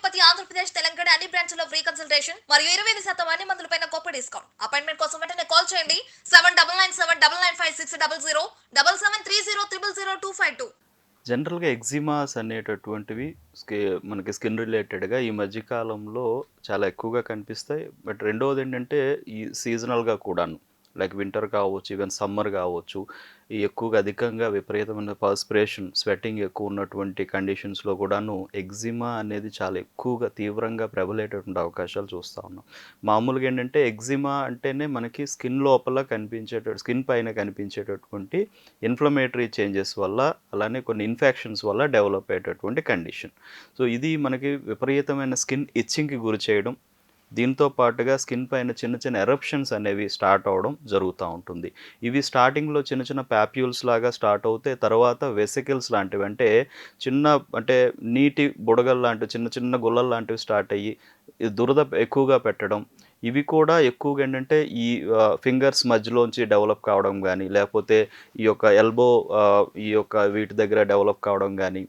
తిరుపతి ఆంధ్రప్రదేశ్ తెలంగాణ అన్ని బ్రాంచ్లో free consultation మరియు ఇరవై ఐదు శాతం అన్ని మందులపైన గొప్ప డిస్కౌంట్ అపాయింట్మెంట్ కోసం వెంటనే కాల్ చేయండి. Seven double nine seven double nine five six double zero double seven three zero triple zero two five two జనరల్గా ఎగ్జిమాస్ అనేటటువంటివి స్కి మనకి స్కిన్ రిలేటెడ్గా ఈ మధ్యకాలంలో చాలా ఎక్కువగా కనిపిస్తాయి. బట్ రెండవది ఏంటంటే ఈ సీజనల్గా కూడాను. లైక్ వింటర్ కావచ్చు ఈవెన్ సమ్మర్ కావచ్చు ఈ ఎక్కువగా అధికంగా విపరీతమైన పర్స్పిరేషన్ స్వెట్టింగ్ ఎక్కువ ఉన్నటువంటి కండిషన్స్లో కూడాను ఎగ్జిమా అనేది చాలా ఎక్కువగా తీవ్రంగా ప్రబలేటటువంటి అవకాశాలు చూస్తూ ఉన్నాం. మామూలుగా ఏంటంటే ఎగ్జిమా అంటేనే మనకి స్కిన్ లోపల కనిపించేట స్కిన్ పైన కనిపించేటటువంటి ఇన్ఫ్లమేటరీ చేంజెస్ వల్ల అలానే కొన్ని ఇన్ఫెక్షన్స్ వల్ల డెవలప్ అయ్యేటటువంటి కండిషన్. సో ఇది మనకి విపరీతమైన స్కిన్ ఇచ్చింగ్కి గురి చేయడం దీంతో పాటుగా స్కిన్ పైన చిన్న చిన్న ఎరప్షన్స్ అనేవి స్టార్ట్ అవడం జరుగుతూ ఉంటుంది. ఇవి స్టార్టింగ్లో చిన్న చిన్న ప్యాప్యూల్స్ లాగా స్టార్ట్ అవుతే తర్వాత వెసికల్స్ లాంటివి అంటే చిన్న అంటే నీటి బుడగలు లాంటివి చిన్న చిన్న గుల్లలు లాంటివి స్టార్ట్ అయ్యి దురద ఎక్కువగా పెట్టడం. ఇవి కూడా ఎక్కువగా ఏంటంటే ఈ ఫింగర్స్ మధ్యలోంచి డెవలప్ కావడం కానీ లేకపోతే ఈ యొక్క ఎల్బో ఈ యొక్క వీటి దగ్గర డెవలప్ కావడం కానీ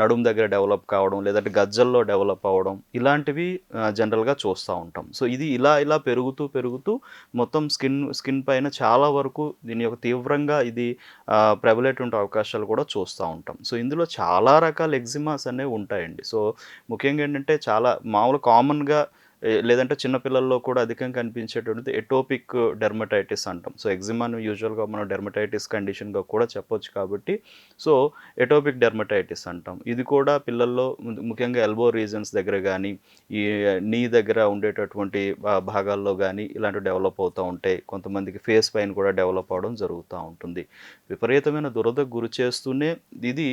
నడుం దగ్గర డెవలప్ కావడం లేదంటే గజ్జల్లో డెవలప్ అవ్వడం ఇలాంటివి జనరల్గా చూస్తూ ఉంటాం. సో ఇది ఇలా ఇలా పెరుగుతూ పెరుగుతూ మొత్తం స్కిన్ స్కిన్ పైన చాలా వరకు దీని యొక్క తీవ్రంగా ఇది ప్రబలేటువంటి అవకాశాలు కూడా చూస్తూ ఉంటాం. సో ఇందులో చాలా రకాల ఎగ్జిమాస్ అనేవి ఉంటాయండి. సో ముఖ్యంగా ఏంటంటే చాలా మామూలు కామన్గా లేదంటే చిన్నపిల్లల్లో కూడా అధికంగా కనిపించేటువంటిది ఎటోపిక్ డెర్మటైటిస్ అంటాం. సో ఎగ్జిమాను యూజువల్గా మనం డెర్మటైటిస్ కండిషన్గా కూడా చెప్పొచ్చు కాబట్టి సో ఎటోపిక్ డెర్మటైటిస్ అంటాం. ఇది కూడా పిల్లల్లో ముఖ్యంగా ఎల్బో రీజన్స్ దగ్గర కానీ ఈ నీ దగ్గర ఉండేటటువంటి భాగాల్లో కానీ ఇలాంటివి డెవలప్ అవుతూ ఉంటాయి కొంతమందికి ఫేస్ పైన కూడా డెవలప్ అవడం జరుగుతూ ఉంటుంది. విపరీతమైన దురద గురి చేస్తూనే ఇది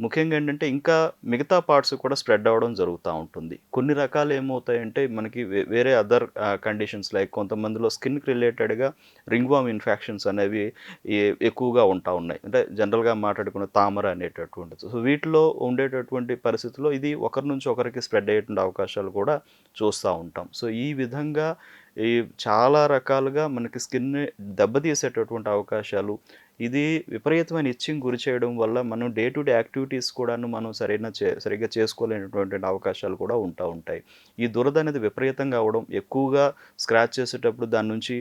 ముఖ్యంగా ఏంటంటే ఇంకా మిగతా పార్ట్స్ కూడా స్ప్రెడ్ అవ్వడం జరుగుతూ ఉంటుంది. కొన్ని రకాలు ఏమవుతాయంటే మనకి వేరే అదర్ కండిషన్స్ లైక్ కొంతమందిలో స్కిన్కి రిలేటెడ్గా రింగ్వామ్ ఇన్ఫెక్షన్స్ అనేవి ఏ- ఎక్కువగా ఉంటా ఉన్నాయి. అంటే జనరల్గా మాట్లాడుకున్న తామర అనేటటువంటిది. సో వీటిలో ఉండేటటువంటి పరిస్థితుల్లో ఇది ఒకరి నుంచి ఒకరికి స్ప్రెడ్ అయ్యేటువంటి అవకాశాలు కూడా చూస్తూ ఉంటాం. సో ఈ విధంగా ఈ చాలా రకాలుగా మనకి స్కిన్ దెబ్బతీసేటటువంటి అవకాశాలు ఇది విపరీతమైన ఇచ్చింగ్ గురి చేయడం వల్ల మనం డే టు డే యాక్టివిటీస్ కూడాను మనం సరైన చే సరిగ్గా చేసుకోలేనటువంటి అవకాశాలు కూడా ఉంటా ఉంటాయి. ఈ దురద అనేది విపరీతంగా అవడం ఎక్కువగా స్క్రాచ్ చేసేటప్పుడు దాని నుంచి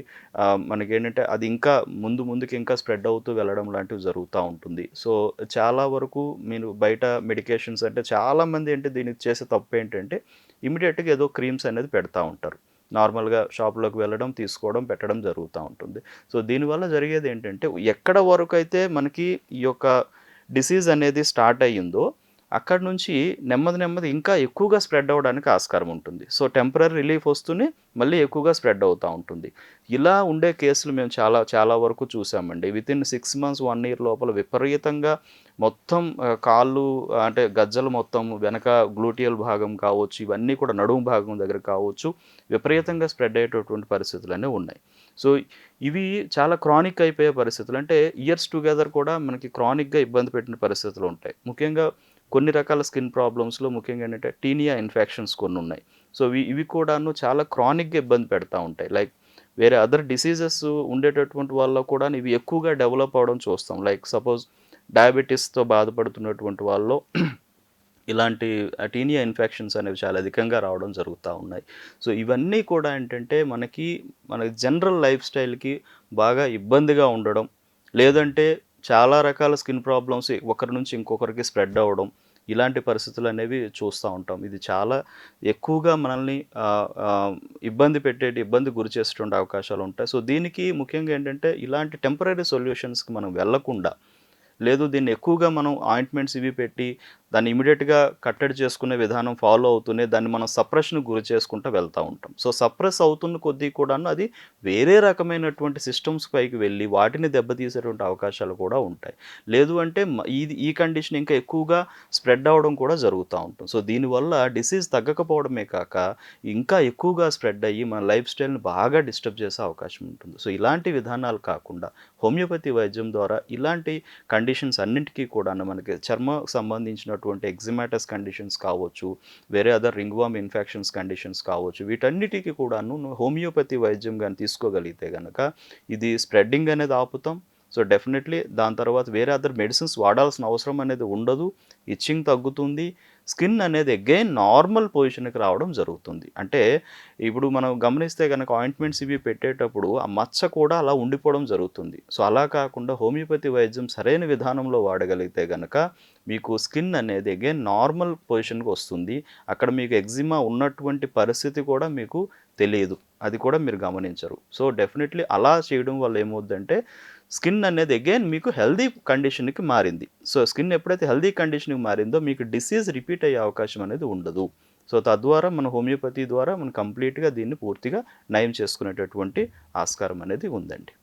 మనకి మనకేంటంటే అది ఇంకా ముందు ముందుకి ఇంకా స్ప్రెడ్ అవుతూ వెళ్ళడం లాంటివి జరుగుతూ ఉంటుంది. సో చాలా వరకు మీరు బయట మెడికేషన్స్ అంటే చాలామంది ఏంటి దీనికి చేసే తప్పు ఏంటంటే ఇమీడియట్గా ఏదో క్రీమ్స్ అనేది పెడతా ఉంటారు. నార్మల్గా షాప్లోకి వెళ్ళడం తీసుకోవడం పెట్టడం జరుగుతూ ఉంటుంది. సో దీనివల్ల జరిగేది ఏంటంటే ఎక్కడ వరకు అయితే మనకి ఈ యొక్క డిసీజ్ అనేది స్టార్ట్ అయ్యిందో అక్కడ నుంచి నెమ్మది నెమ్మది ఇంకా ఎక్కువగా స్ప్రెడ్ అవ్వడానికి ఆస్కారం ఉంటుంది. సో టెంపరీ రిలీఫ్ వస్తూనే మళ్ళీ ఎక్కువగా స్ప్రెడ్ అవుతూ ఉంటుంది. ఇలా ఉండే కేసులు మేము చాలా చాలా వరకు చూసామండి. Within six months one year లోపల విపరీతంగా మొత్తం కాళ్ళు అంటే గజ్జలు మొత్తం వెనక గ్లూటియల్ భాగం కావచ్చు ఇవన్నీ కూడా నడుము భాగం దగ్గర కావచ్చు విపరీతంగా స్ప్రెడ్ అయ్యేటటువంటి పరిస్థితులు అనేవి ఉన్నాయి. సో ఇవి చాలా క్రానిక్ అయిపోయే పరిస్థితులు. అంటే ఇయర్స్ టుగెదర్ కూడా మనకి క్రానిక్గా ఇబ్బంది పెట్టిన పరిస్థితులు ఉంటాయి. ముఖ్యంగా కొన్ని రకాల స్కిన్ ప్రాబ్లమ్స్లో ముఖ్యంగా ఏంటంటే టీనియా ఇన్ఫెక్షన్స్ కొన్ని ఉన్నాయి. సో ఇవి ఇవి కూడాను చాలా క్రానిక్గా ఇబ్బంది పెడతా ఉంటాయి. లైక్ వేరే అదర్ డిసీజెస్ ఉండేటటువంటి వాళ్ళ కూడా ఇవి ఎక్కువగా డెవలప్ అవడం చూస్తాం. లైక్ సపోజ్ డయాబెటీస్తో బాధపడుతున్నటువంటి వాళ్ళలో ఇలాంటి టీనియా ఇన్ఫెక్షన్స్ అనేవి చాలా అధికంగా రావడం జరుగుతూ ఉన్నాయి. సో ఇవన్నీ కూడా ఏంటంటే మనకి మన జనరల్ లైఫ్ స్టైల్కి బాగా ఇబ్బందిగా ఉండడం లేదంటే చాలా రకాల స్కిన్ ప్రాబ్లమ్స్ ఒకరి నుంచి ఇంకొకరికి స్ప్రెడ్ అవ్వడం ఇలాంటి పరిస్థితులు అనేవి చూస్తూ ఉంటాం. ఇది చాలా ఎక్కువగా మనల్ని ఇబ్బంది పెట్టేటి ఇబ్బంది గురి చేసేటువంటి అవకాశాలు ఉంటాయి. సో దీనికి ముఖ్యంగా ఏంటంటే ఇలాంటి టెంపరీ సొల్యూషన్స్కి మనం వెళ్ళకుండా లేదు దీన్ని ఎక్కువగా మనం ఆయింట్మెంట్స్ ఇవి పెట్టి దాన్ని ఇమీడియట్గా కట్టడి చేసుకునే విధానం ఫాలో అవుతూనే దాన్ని మనం సప్రెషన్ గురి చేసుకుంటూ వెళ్తూ ఉంటాం. సో సప్రెస్ అవుతున్న కొద్దీ కూడాను అది వేరే రకమైనటువంటి సిస్టమ్స్ పైకి వెళ్ళి వాటిని దెబ్బతీసేటువంటి అవకాశాలు కూడా ఉంటాయి. లేదు అంటే ఇది ఈ కండిషన్ ఇంకా ఎక్కువగా స్ప్రెడ్ అవ్వడం కూడా జరుగుతూ ఉంటుంది. సో దీనివల్ల డిసీజ్ తగ్గకపోవడమే కాక ఇంకా ఎక్కువగా స్ప్రెడ్ అయ్యి మన లైఫ్ స్టైల్ని బాగా డిస్టర్బ్ చేసే అవకాశం ఉంటుంది. సో ఇలాంటి విధానాలు కాకుండా హోమియోపతి వైద్యం ద్వారా ఇలాంటి కండిషన్స్ అన్నింటికీ కూడా మనకి చర్మ సంబంధించినటువంటి ఎగ్జిమాటస్ కండిషన్స్ కావచ్చు వేరే అదర్ రింగ్వామ్ ఇన్ఫెక్షన్స్ కండిషన్స్ కావచ్చు వీటన్నిటికీ కూడాను నువ్వు హోమియోపతి వైద్యం కానీ తీసుకోగలిగితే కనుక ఇది స్ప్రెడ్డింగ్ అనేది ఆపుతాం సో డెఫినెట్లీ దాని తర్వాత వేరే అదర్ మెడిసిన్స్ వాడాల్సిన అవసరం అనేది ఉండదు. ఇచ్చింగ్ తగ్గుతుంది. స్కిన్ అనేది అగైన్ నార్మల్ పొజిషన్కి రావడం జరుగుతుంది. అంటే ఇప్పుడు మనం గమనిస్తే కనుక ఆయింట్మెంట్స్ ఇవి పెట్టేటప్పుడు ఆ మచ్చ కూడా అలా ఉండిపోవడం జరుగుతుంది. సో అలా కాకుండా హోమియోపతి వైద్యం సరైన విధానంలో వాడగలిగితే కనుక మీకు స్కిన్ అనేది అగైన్ నార్మల్ పొజిషన్కి వస్తుంది. అక్కడ మీకు ఎగ్జిమా ఉన్నటువంటి పరిస్థితి కూడా మీకు తెలియదు. అది కూడా మీరు గమనించరు. సో డెఫినెట్లీ అలా చేయడం వల్ల ఏమవుద్దంటే స్కిన్ అనేది అగైన్ మీకు హెల్దీ కండిషన్కి మారింది. సో స్కిన్ ఎప్పుడైతే హెల్దీ కండిషన్కి మారిందో మీకు డిసీజ్ రిపీట్ అయ్యే అవకాశం అనేది ఉండదు. సో తద్వారా మన హోమియోపతి ద్వారా మనం కంప్లీట్గా దీన్ని పూర్తిగా నయం చేసుకునేటటువంటి ఆస్కారం అనేది ఉందండి.